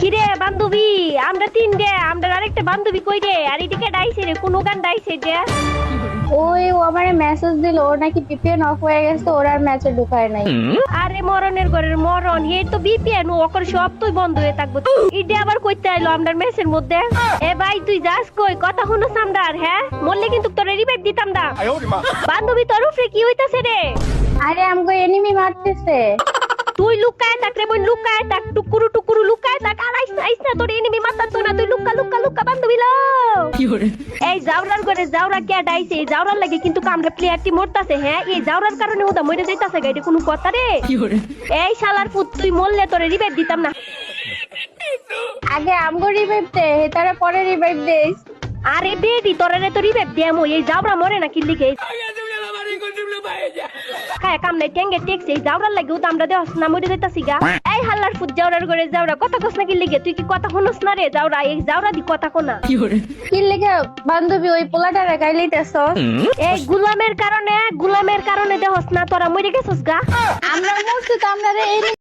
কিরে বান্ধবী আমরা তিন রে আমরা আরেকটা বান্ধবী কই রে? আর এদিকে ডাইছে রে কোন গান ডাইছে যে ওই ও আমারে মেসেজ দিল ওর নাকি পিপিএন অফ হয়ে গেছে ওর আর ম্যাচে ঢুকায় নাই। আরে মরণের ঘরের মরণ এই তো বিপিএন ওকর সব তুই বন্ধ হয়ে থাকব। ইডে আবার কইতে আইলো আমরা মেসের মধ্যে। এ ভাই তুই যাস কই? কথা শুনো সামদার হ্যাঁ? মরলে কিন্তু তোর রিভাইভ দিতাম দা বান্ধবী তোর উপরে কি হইতাছে রে? আরে আমাকে এনিমি মারতেছে। তুই লুকায় থাক রে বোন লুকায় থাক টুকুরু তোর এনিমি মাতার তো না তুই লুকা লুকা লুকা বান্ধবী লো। এই জাউরার করে জাউরা কে ডাইছে? এই জাউরার লাগে কিন্তু কামরা প্লেয়ারটি মরতাছে হ্যাঁ? এই জাউরার কারণে ওটা মরে যাইতাছে গাইডে কোনো কথা রে? এই শালার পুত তুই মরলে তোরে রিভাইভ দিতাম না। আগে আমগো রিভাইভ দে তারা পরে রিভাইভ দেস আরে বেডি তোরে রে তো রিভাইভ দিয়ামো এই জাউরা মরে না কি লিখে খায় কাম নাই টেঙ্গে টেকছে এই জাউরার লাগে আমরা দেওয়া না মরে যাইতাছি গা। এই হাল্লার ফুট জাউরার করে জাউরা কথা কস না কি লিখে তুই কি কথা শুনস না রে এই দি কথা কোনা। কি লেগে বান্ধবী ওই পোলাটারে গাইলিতেছ এই গুলামের কারণে গুলামের কারণে দেহস না তোরা মরে গেছস গা। আমরা মরছি তো আমরা এনিমি